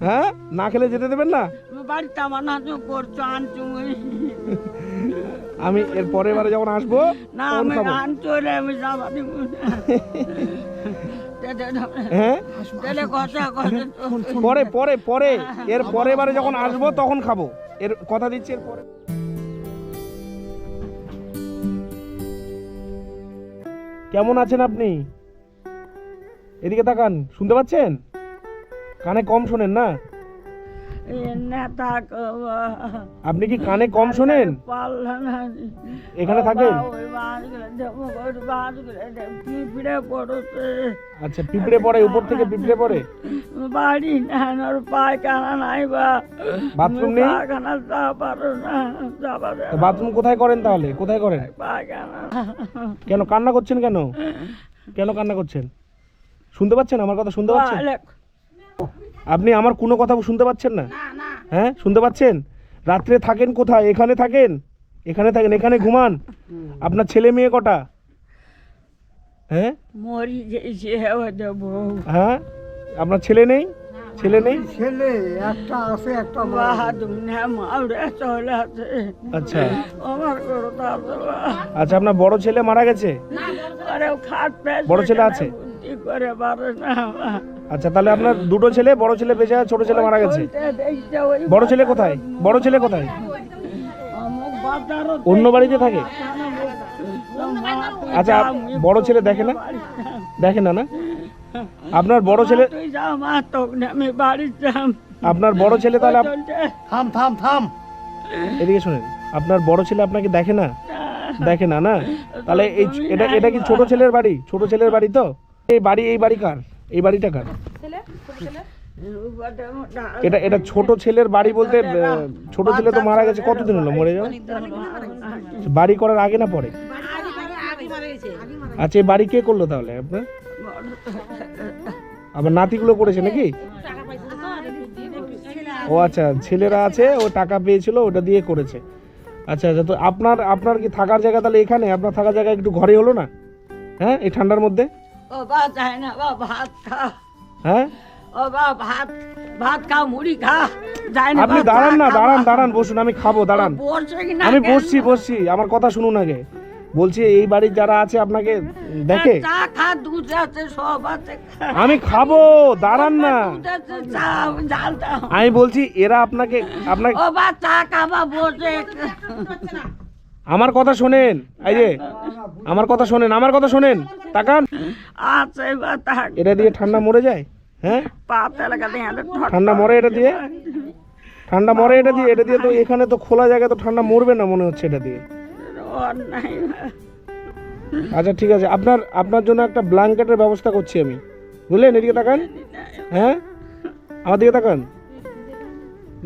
হ্যাঁ? না খেলে যেতে দেবেন না? বাড়িতে আমার নাচ করছ আনছো আমি এর পরের বারে যখন আসব না আমি। আমি যাবা হ্যাঁ? তাহলে কথা কথা পরে পরে পরে। এর পরের বারে যখন আসব তখন খাব। এর কথা দিচ্ছি এর পরে। কেমন আছেন আপনি? এদিকে তাকান শুনতে পাচ্ছেন? কানে কম শোনেন না? আপনি কি কানে কম শোনেন? এখানে থাকেন আচ্ছা পিঁপড়ে পড়ে উপর থেকে পিঁপড়ে পড়ে? বাড়ি নেন ওর পায়খানা নাই বা। বাথরুম নেই? পায়খানা যা পারো না বাথরুম কোথায় করেন তাহলে? কোথায় করেন? পায়খানা। কেন কান্না করছেন কেন? কেন কান্না করছেন? শুনতে পাচ্ছেন? আমার কথা শুনতে পাচ্ছেন? আপনি আমার কোনো কথা শুনতে পাচ্ছেন না? হ্যাঁ শুনতে পাচ্ছেন? রাত্রে থাকেন কোথায়? এখানে থাকেন? এখানে থাকেন এখানে ঘুমান। আপনার ছেলে মেয়ে কটা? হ্যাঁ? হ্যাঁ? আপনার ছেলে নেই? ছেলে নেই? ছেলে একটা আছে একটা আচ্ছা। আমার আচ্ছা আপনার বড় ছেলে মারা গেছে? আরে খাট পেয়েছে বড় ছেলে আছে? করে পারে না আচ্ছা তাহলে আপনার দুটো ছেলে বড় ছেলে বেঁচে আছে ছোট ছেলে মারা গেছে। বড় ছেলে কোথায়? বড় ছেলে কোথায়? অন্য বাড়িতে থাকে? আচ্ছা বড় ছেলে দেখে না? দেখে না না? আপনার বড় ছেলে বাড়ি আপনার বড় ছেলে তাহলে থাম থাম থাম। এদিকে শুনেন আপনার বড় ছেলে আপনাকে দেখে না? দেখে না না? তাহলে এই এটা এটা কি ছোট ছেলের বাড়ি? ছোট ছেলের বাড়ি তো? এই বাড়ি এই বাড়ি কার? এই বাড়িটা কার? এটা এটা ছোট ছেলের বাড়ি বলতে ছোট ছেলে তো মারা গেছে কতদিন হলো? মরে যাওয়া? বাড়ি করার আগে না পরে? আচ্ছা এই বাড়ি কে করল তাহলে আপনার? আবার নাতিগুলো করেছে নাকি? ও আচ্ছা ছেলেরা আছে ও টাকা পেয়েছিল ওটা দিয়ে করেছে। আচ্ছা আচ্ছা তো আপনার আপনার কি থাকার জায়গা তাহলে এখানে? আপনার থাকার জায়গা একটু ঘরে হলো না? হ্যাঁ এই ঠান্ডার মধ্যে? ও বা যায় না বা ভাত খা। হ্যাঁ? ও বা ভাত ভাত খা মুড়ি খা। যায় না আপনি দাঁড়ান না দাঁড়ান দাঁড়ান বসুন আমি খাব দাঁড়ান। আমি বসছি বসছি আমার কথা শুনুন আগে। বলছি এই বাড়ির যারা আছে আপনাকে দেখে? চা খা দুধ আছে সব আছে। খা। আমি খাব দাঁড়ান না। আমি বলছি এরা আপনাকে আপনাকে আমার কথা শোনেন এই যে। আমার কথা শোনেন আমার কথা শোনেন। তাকান। আছে বা থাক এটা দিয়ে ঠান্ডা মরে যায়? হ্যাঁ? পাতে লাগাতে ঠান্ডা মরে এটা দিয়ে? ঠান্ডা মরে এটা দিয়ে? এটা দিয়ে তো এখানে তো খোলা জায়গায় তো ঠান্ডা মরবে না মনে হচ্ছে এটা দিয়ে। আচ্ছা ঠিক আছে। আপনার আপনার জন্য একটা ব্ল্যাঙ্কেটের ব্যবস্থা করছি আমি। বুঝলেন? এদিকে তাকান। হ্যাঁ? আমার দিকে তাকান।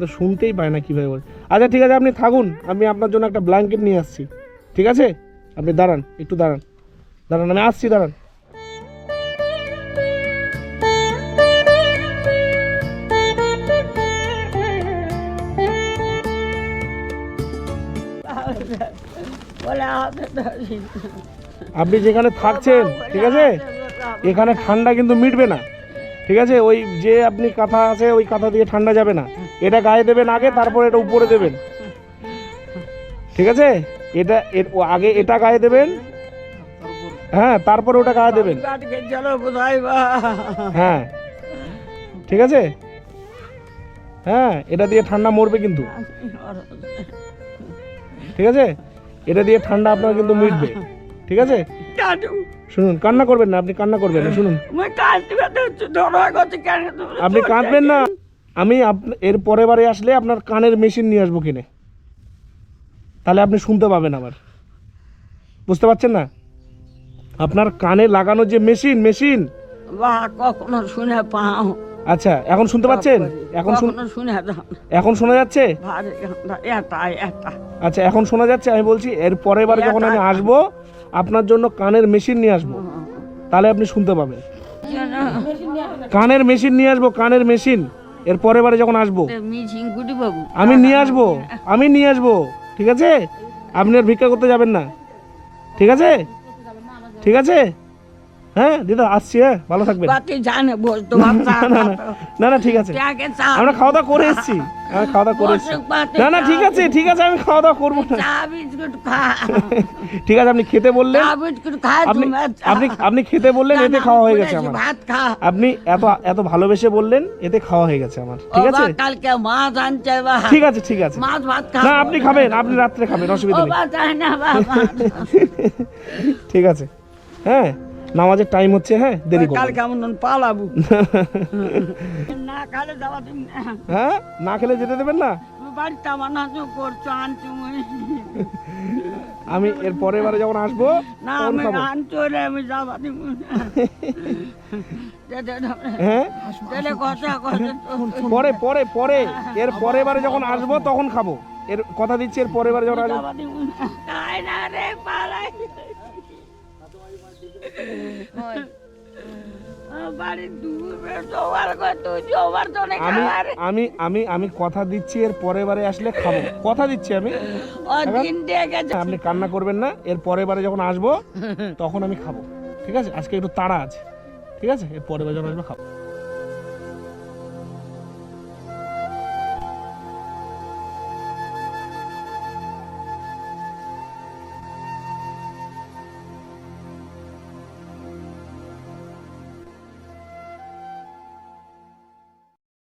তো শুনতেই পায় না কীভাবে বলে। আচ্ছা ঠিক আছে আপনি থাকুন। আমি আপনার জন্য একটা ব্ল্যাঙ্কেট নিয়ে আসছি। ঠিক আছে? আপনি দাঁড়ান, একটু দাঁড়ান। দাঁড়ান, আমি আসছি, দাঁড়ান। আপনি যেখানে থাকছেন, ঠিক আছে? এখানে ঠান্ডা কিন্তু মিটবে না, ঠিক আছে? ওই যে আপনি কাঁথা আছে, ওই কাঁথা দিয়ে ঠান্ডা যাবে না। এটা গায়ে দেবেন আগে, তারপর এটা উপরে দেবেন, ঠিক আছে? এটা আগে এটা গায়ে দেবেন? হ্যাঁ তারপরে ওটা গায়ে দেবেন। হ্যাঁ। ঠিক আছে? হ্যাঁ এটা দিয়ে ঠান্ডা মরবে কিন্তু। ঠিক আছে? এটা দিয়ে ঠান্ডা আপনার কিন্তু মিটবে। ঠিক আছে? শুনুন, কান্না করবেন না, আপনি কান্না করবেন না, শুনুন। আপনি কাঁদবেন না। আমি এর পরের বারে আসলে আপনার কানের মেশিন নিয়ে আসব কিনে। তাহলে আপনি শুনতে পাবেন আবার। বুঝতে পারছেন না? আপনার কানে লাগানো যে মেশিন মেশিন। বা কখনো শুনে পাও। আচ্ছা এখন শুনতে পাচ্ছেন? এখন শুন এখন শোনা যাচ্ছে? আচ্ছা এখন শোনা যাচ্ছে আমি বলছি এর পরের বারে যখন আমি আসব আপনার জন্য কানের মেশিন নিয়ে আসব। তাহলে আপনি শুনতে পাবেন। কানের মেশিন নিয়ে আসব কানের মেশিন। এর পরের বারে যখন আসব আমি নিয়ে আসব আমি নিয়ে আসব। ঠিক আছে? আপনি আর ভিক্ষা করতে যাবেন না। ঠিক আছে? ঠিক আছে? হ্যাঁ দিদা আসছি হ্যাঁ ভালো থাকবেন। বাকি জানে তোমার চা না না ঠিক আছে। আমরা খাওয়া দাওয়া করে এসেছি আমরা খাওয়া দাওয়া করে এসেছি। না না ঠিক আছে ঠিক আছে আমি খাওয়া দাওয়া করব না। খা। ঠিক আছে আপনি খেতে বললেন। আপনি আপনি আপনি খেতে বললেন এতে খাওয়া হয়ে গেছে আমার। খা। আপনি এত এত ভালোবেসে বললেন এতে খাওয়া হয়ে গেছে আমার। ঠিক আছে? কালকে মাছ আনছে বা। ঠিক আছে ঠিক আছে। মাছ ভাত না আপনি খাবেন আপনি রাত্রে খাবেন অসুবিধা নেই। ঠিক আছে। হ্যাঁ? নামাজের টাইম হচ্ছে হ্যাঁ? দেরি করবেন কালকে আমি পালাবো। না কালে যাওয়া দিন না হ্যাঁ? না খেলে যেতে দেবেন না? বাড়িতে আমার নাচও করছ আনছো আমি এর পরের বারে যখন আসব না আমি আনছো রে আমি যাবা দিব না হ্যাঁ? পরে পরে পরে। এর পরের বারে যখন আসব তখন খাব। এর কথা দিচ্ছি এর পরের বারে যখন আসব। আমি আমি আমি আমি কথা দিচ্ছি এর পরের বারে আসলে খাব। কথা দিচ্ছি আমি। আপনি কান্না করবেন না এর পরের বারে যখন আসব তখন আমি খাব। ঠিক আছে? আজকে একটু তাড়া আছে। ঠিক আছে? এর পরের বারে যখন আসব খাব।